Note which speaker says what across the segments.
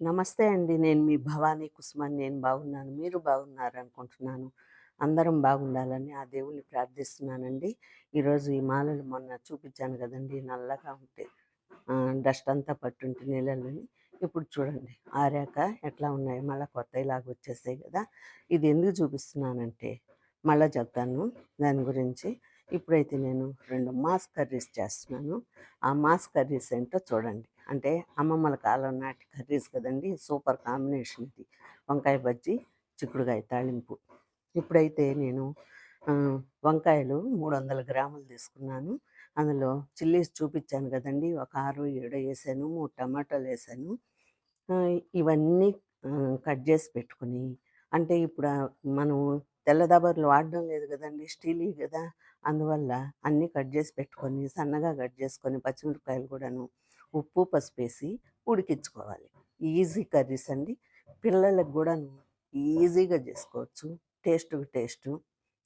Speaker 1: నమస్తే అండి. నేను మీ భవానీ కుసుమని. నేను బాగున్నాను. మీరు బాగున్నారనుకుంటున్నాను. అందరం బాగుండాలని ఆ దేవుణ్ణి ప్రార్థిస్తున్నానండి. ఈరోజు ఈ మాలలు మొన్న చూపించాను కదండి నల్లగా ఉంటే డస్ట్ అంతా పట్టుంటే నీళ్ళని ఇప్పుడు చూడండి ఆరాక ఎట్లా ఉన్నాయో మళ్ళా ఇలాగ వచ్చేసాయి కదా ఇది ఎందుకు చూపిస్తున్నానంటే మళ్ళా చెప్తాను దాని గురించి. ఇప్పుడైతే నేను రెండు మాస్ కర్రీస్ చేస్తున్నాను. ఆ మాస్ కర్రీస్ ఏంటో చూడండి. అంటే అమ్మమ్మల కాలం నాటి కర్రీస్ కదండీ! సూపర్ కాంబినేషన్ ఇది. వంకాయ బజ్జీ, చిక్కుడుగాయ తాళింపు. ఇప్పుడైతే నేను వంకాయలు మూడు వందల గ్రాములు తీసుకున్నాను. అందులో చిల్లీస్ చూపించాను కదండి ఒక ఆరు ఏడో వేసాను మూడు టమాటాలు వేశాను ఇవన్నీ కట్ చేసి పెట్టుకొని అంటే ఇప్పుడు మనం తెల్ల దబర్లు వాడడం లేదు కదండి స్టీలీ కదా అందువల్ల అన్నీ కట్ చేసి పెట్టుకొని, సన్నగా కట్ చేసుకొని పచ్చిమిరపకాయలు కూడాను, ఉప్పు, పసుపేసి ఉడికించుకోవాలి. ఈజీ కర్రీస్ అండి. పిల్లలకు కూడాను ఈజీగా చేసుకోవచ్చు టేస్ట్‌కి టేస్ట్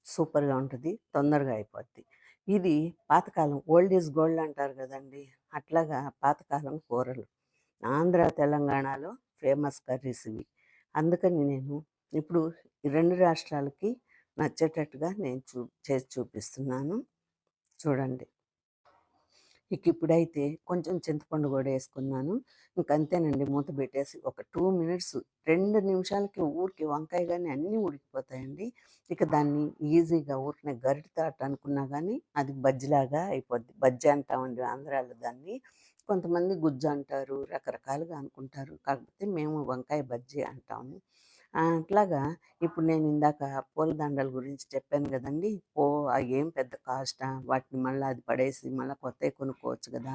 Speaker 1: సూపర్‌గా ఉంటుంది తొందరగా అయిపోద్ది. ఇది పాతకాలం ఓల్డ్ ఈజ్ గోల్డ్ అంటారు కదండి అట్లాగా పాతకాలం కూరలు. ఆంధ్ర, తెలంగాణలో ఫేమస్ కర్రీస్ ఇవి. అందుకని నేను ఇప్పుడు రెండు రాష్ట్రాలకి నచ్చేటట్టుగా నేను చూ చేసి చూపిస్తున్నాను. చూడండి. ఇక ఇప్పుడైతే కొంచెం చింతపండు కూడా వేసుకున్నాను ఇంక అంతేనండి మూత పెట్టేసి ఒక టూ మినిట్స్ రెండు నిమిషాలకి ఊరికి వంకాయ కానీ అన్నీ ఉడికిపోతాయండి. ఇక దాన్ని ఈజీగా ఊరికనే గరిటెతో అనుకున్నా కానీ అది బజ్జిలాగా అయిపోద్ది. బజ్జీ అంటామండి ఆంధ్రాలో దాన్ని. కొంతమంది గుజ్జు అంటారు. రకరకాలుగా అనుకుంటారు. కాకపోతే మేము వంకాయ బజ్జీ అంటాము. అట్లాగా ఇప్పుడు నేను ఇందాక పూలదండల గురించి చెప్పాను గదండీ! అవి ఏం పెద్ద కాస్టా? వాటిని మళ్ళీ అది పడేసి మళ్ళీ కొత్తవి కొనుక్కోవచ్చు కదా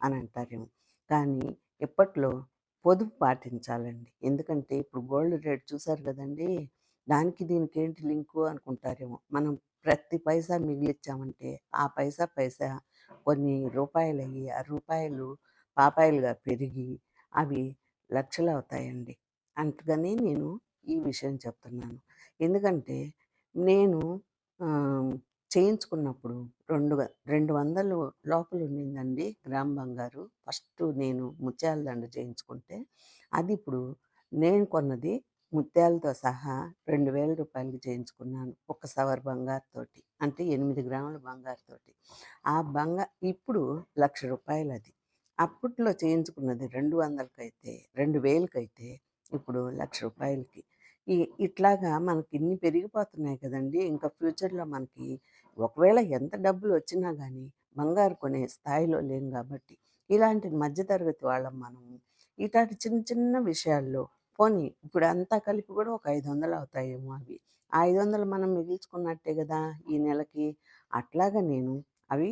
Speaker 1: అని అంటారేమో. కానీ ఇప్పట్లో పొదుపు పాటించాలండి. ఎందుకంటే ఇప్పుడు గోల్డ్ రేట్ చూసారు కదండి దానికి దీనికి ఏంటి లింకు అనుకుంటారేమో. మనం ప్రతి పైసా మిగిలిచ్చామంటే ఆ పైసా పైసా కొన్ని రూపాయలయ్యి, ఆ రూపాయలు పాపాయిలుగా పెరిగి అవి లక్షలు అవుతాయండి అందుకని నేను ఈ విషయం చెప్తున్నాను. ఎందుకంటే నేను చేయించుకున్నప్పుడు రెండు వ 200 లోపల ఉండిందండి గ్రామ్ బంగారు. ఫస్ట్ నేను ముత్యాల దండ చేయించుకుంటే, అది ఇప్పుడు నేను కొన్నది ముత్యాలతో సహా రెండు వేల రూపాయలకి చేయించుకున్నాను. ఒక సవర్ బంగారుతోటి. అంటే ఎనిమిది గ్రాముల బంగారుతోటి. ఆ బంగా ఇప్పుడు లక్ష రూపాయలు అది. అప్పట్లో చేయించుకున్నది 200కైతే 2000కైతే ఇప్పుడు లక్ష రూపాయలకి ఈ ఇట్లాగా మనకి ఇన్ని పెరిగిపోతున్నాయి కదండీ! ఇంకా ఫ్యూచర్‌లో మనకి ఒకవేళ ఎంత డబ్బులు వచ్చినా కానీ బంగారు కొనే స్థాయిలో లేం కాబట్టి ఇలాంటి మధ్య తరగతి వాళ్ళం మనము. ఇట్లాంటి చిన్న చిన్న విషయాల్లో పోనీ ఇప్పుడు అంతా కలిపి కూడా ఒక 500 అవుతాయేమో అవి. ఐదు వందలు మనం మిగిల్చుకున్నట్టే కదా ఈ నెలకి. అట్లాగా నేను అవి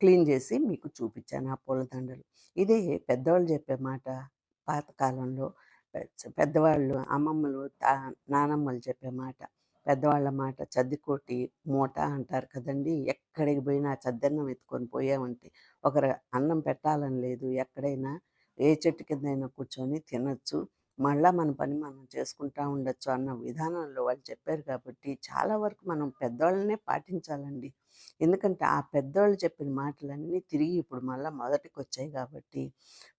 Speaker 1: క్లీన్ చేసి మీకు చూపించాను ఆ పూలదండలు. ఇదే పెద్దవాళ్ళు చెప్పే మాట పాతకాలంలో పెద్దవాళ్ళు అమ్మమ్మలు, తా నానమ్మలు చెప్పే మాట. పెద్దవాళ్ళ మాట చద్దికోటి మూట అంటారు కదండీ! ఎక్కడికి పోయినా చద్దన్నం ఎత్తుకొని పోయామంటే ఒకరు అన్నం పెట్టాలని లేదు. ఎక్కడైనా ఏ చెట్టు కిందైనా కూర్చొని తినొచ్చు. మళ్ళా మన పని మనం చేసుకుంటా ఉండొచ్చు అన్న విధానంలో వాళ్ళు చెప్పారు కాబట్టి చాలా వరకు మనం పెద్దవాళ్ళనే పాటించాలండి. ఎందుకంటే ఆ పెద్దవాళ్ళు చెప్పిన మాటలన్నీ తిరిగి ఇప్పుడు మళ్ళీ మొదటికి వచ్చాయి కాబట్టి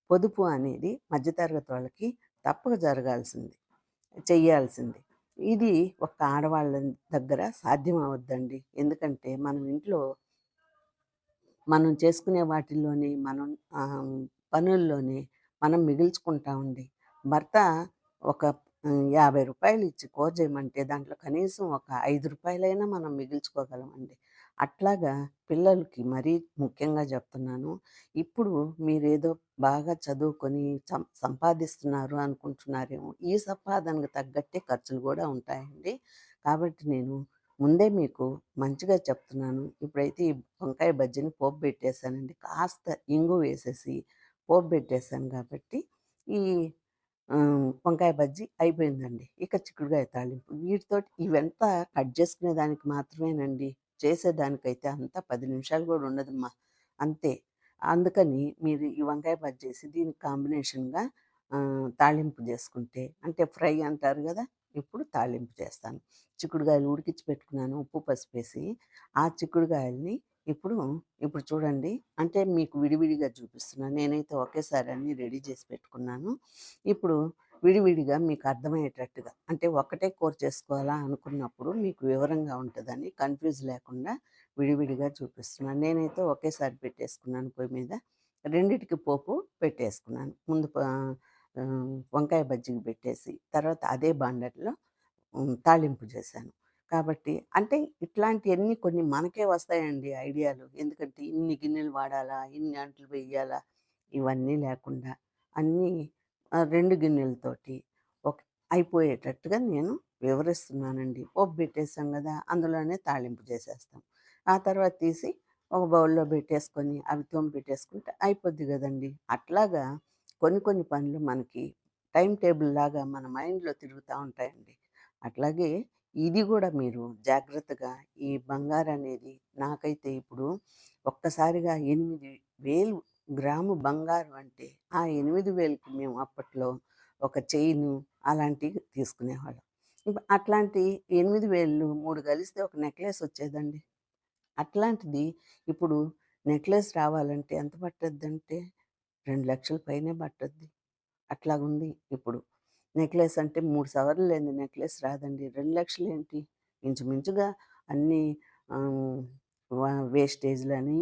Speaker 1: పొదుపు అనేది మధ్య తరగతి వాళ్ళకి తప్పక జరగాల్సింది. చెయ్యాల్సింది. ఇది ఒక్క ఆడవాళ్ళ దగ్గర సాధ్యం అవద్దండి ఎందుకంటే మనం ఇంట్లో మనం చేసుకునే వాటిల్లోని మనం పనుల్లోనే పనుల్లోని మనం మిగిల్చుకుంటామండి. భర్త ఒక యాభై రూపాయలు ఇచ్చి కోర్ చేయమంటే దాంట్లో కనీసం ఒక ఐదు రూపాయలైనా మనం మిగిల్చుకోగలమండి. అట్లాగా పిల్లలకి మరీ ముఖ్యంగా చెప్తున్నాను. ఇప్పుడు మీరేదో బాగా చదువుకొని సం సంపాదిస్తున్నారు అనుకుంటున్నారేమో. ఈ సంపాదనకు తగ్గట్టే ఖర్చులు కూడా ఉంటాయండి. కాబట్టి నేను ముందే మీకు మంచిగా చెప్తున్నాను. ఇప్పుడైతే ఈ వంకాయ బజ్జీని పోపు పెట్టేశానండి కాస్త ఇంగు వేసేసి పోపు పెట్టేశాను కాబట్టి ఈ వంకాయ బజ్జీ అయిపోయిందండి. ఇక చిక్కుడుగాయ తాళింపు. వీటితోటి ఇవంతా కట్ చేసుకునే దానికి మాత్రమేనండి. చేసేదానికైతే అంతా పది నిమిషాలు కూడా ఉండదమ్మా. అంతే. అందుకని మీరు ఈ వంకాయ బజ్జేసి దీనికి కాంబినేషన్‌గా తాళింపు చేసుకుంటే అంటే ఫ్రై అంటారు కదా ఇప్పుడు తాళింపు చేస్తాను. చిక్కుడుగాయలు ఉడికించి పెట్టుకున్నాను ఉప్పు, పసుపేసి. ఆ చిక్కుడుగాయల్ని ఇప్పుడు, ఇప్పుడు చూడండి. అంటే మీకు విడివిడిగా చూపిస్తున్నాను నేనైతే ఒకేసారి అన్నీ రెడీ చేసి పెట్టుకున్నాను. ఇప్పుడు విడివిడిగా మీకు అర్థమయ్యేటట్టుగా అంటే ఒక్కటే కోర్ చేసుకోవాలా అనుకున్నప్పుడు మీకు వివరంగా ఉంటుందని కన్‌ఫ్యూజ్ లేకుండా విడివిడిగా చూపిస్తున్నాను. నేనైతే ఒకేసారి పెట్టేసుకున్నాను పొయ్యి మీద. రెండిటికి పోపు పెట్టేసుకున్నాను. ముందు వంకాయ బజ్జీకి పెట్టేసి తర్వాత అదే బాండర్లో తాళింపు చేశాను. కాబట్టి అంటే ఇట్లాంటివన్నీ కొన్ని మనకే వస్తాయండి ఐడియాలు. ఎందుకంటే ఇన్ని గిన్నెలు వాడాలా? ఇన్ని అంట్లు వేయాలా ఇవన్నీ లేకుండా అన్నీ రెండు గిన్నెలతోటి ఒక అయిపోయేటట్టుగా నేను వివరిస్తున్నానండి. పోపు పెట్టేసాం కదా అందులోనే తాళింపు చేసేస్తాం. ఆ తర్వాత తీసి ఒక బౌల్‌లో పెట్టేసుకొని అవి తోమి పెట్టేసుకుంటే అయిపోద్ది కదండి అట్లాగా కొన్ని కొన్ని పనులు మనకి టైం టేబుల్ లాగా మన మైండ్‌లో తిరుగుతూ ఉంటాయండి. అట్లాగే ఇది కూడా మీరు జాగ్రత్తగా ఈ బంగారనేది నాకైతే ఇప్పుడు ఒక్కసారిగా 8000 గ్రాము బంగారం అంటే ఆ 8000కి మేము అప్పట్లో ఒక చైను అలాంటివి తీసుకునేవాళ్ళం. అట్లాంటి అట్లాంటి 8000 3 కలిస్తే ఒక నెక్లెస్ వచ్చేదండి. అట్లాంటిది ఇప్పుడు నెక్లెస్ రావాలంటే ఎంత పట్టద్దంటే రెండు లక్షల పైనే పట్టద్ది అట్లాగుంది ఇప్పుడు. నెక్లెస్ అంటే మూడు సవర్లు లేని నెక్లెస్ రాదండి. 2,00,000 ఏంటి? ఇంచుమించుగా అన్నీ వేస్టేజ్‌లని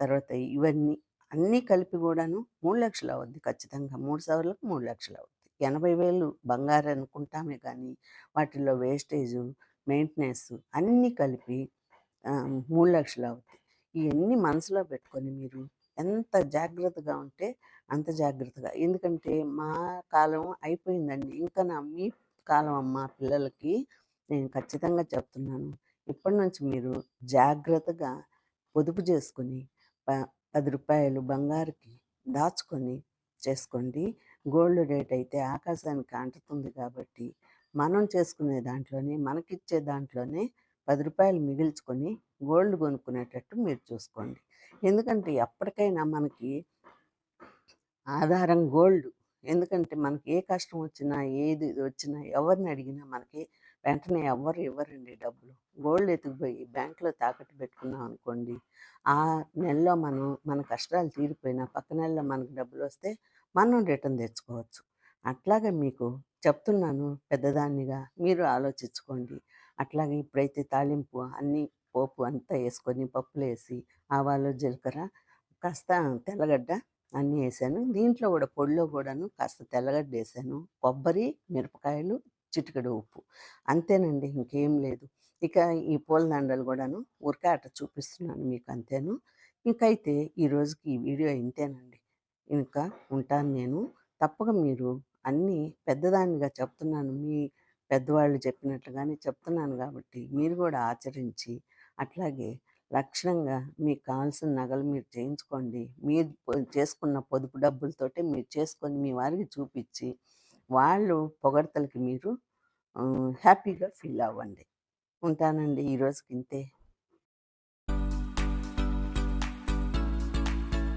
Speaker 1: తర్వాత ఇవన్నీ అన్నీ కలిపి కూడాను మూడు లక్షలు అవుద్ది ఖచ్చితంగా. మూడు సవర్లకు 3,00,000 అవుద్ది. 80,000 బంగారం అనుకుంటామే కానీ వాటిల్లో వేస్టేజు, మెయింటెనెన్స్ అన్నీ కలిపి మూడు లక్షలు అవుద్ది. ఇవన్నీ మనసులో పెట్టుకొని మీరు ఎంత జాగ్రత్తగా ఉంటే అంత జాగ్రత్తగా. ఎందుకంటే మా కాలం అయిపోయిందండి. ఇంకా నా మీ కాలం మా పిల్లలకి నేను ఖచ్చితంగా చెప్తున్నాను. ఇప్పటి నుంచి మీరు జాగ్రత్తగా పొదుపు చేసుకొని పది రూపాయలు బంగారుకి దాచుకొని చేసుకోండి. గోల్డ్ రేట్ అయితే ఆకాశానికి అంటుతుంది కాబట్టి మనం చేసుకునే దాంట్లోనే మనకిచ్చే దాంట్లోనే పది రూపాయలు మిగిల్చుకొని గోల్డ్ కొనుక్కునేటట్టు మీరు చూసుకోండి. ఎందుకంటే ఎప్పటికైనా మనకి ఆధారం గోల్డ్. ఎందుకంటే మనకి ఏ కష్టం వచ్చినా, ఏది వచ్చినా ఎవరిని అడిగినా మనకి వెంటనే ఎవ్వరు ఇవ్వరండి డబ్బులు. గోల్డ్ ఎత్తుకుపోయి బ్యాంకులో తాకట్టు పెట్టుకున్నాం అనుకోండి, ఆ నెలలో మనం మన కష్టాలు తీరిపోయినా పక్క నెలలో మనకు డబ్బులొస్తే మనం రిటర్న్ తెచ్చుకోవచ్చు. అట్లాగే మీకు చెప్తున్నాను పెద్దదాన్నిగా మీరు ఆలోచించుకోండి. అట్లాగే ఇప్పుడైతే తాళింపు అన్నీ పోపు అంతా వేసుకొని పప్పులు వేసి ఆవాలు, జీలకర్ర, కాస్త తెల్లగడ్డ అన్నీ వేసాను దీంట్లో కూడా పొడిలో కూడాను కాస్త తెల్లగడ్డ వేసాను కొబ్బరి, మిరపకాయలు, చిటికెడు ఉప్పు. అంతేనండి ఇంకేం లేదు. ఇక ఈ పూలదండలు కూడాను ఊరికే అట్ట చూపిస్తున్నాను మీకు అంతేను. ఇంకైతే ఈరోజుకి ఈ వీడియో ఇంతేనండి. ఇంకా ఉంటాను నేను. తప్పక మీరు అన్నీ పెద్దదానిగా చెప్తున్నాను. మీ పెద్దవాళ్ళు చెప్పినట్లుగానే చెప్తున్నాను కాబట్టి మీరు కూడా ఆచరించి అట్లాగే లక్షణంగా మీకు కావాల్సిన నగలు మీరు చేయించుకోండి. మీరు చేసుకున్న పొదుపు డబ్బులతోటే మీరు చేసుకొని మీ వారికి చూపించి వాళ్ళు పొగడతలకి మీరు హ్యాపీగా ఫీల్ అవ్వండి. ఉంటానండి. ఈరోజుకి ఇంతే.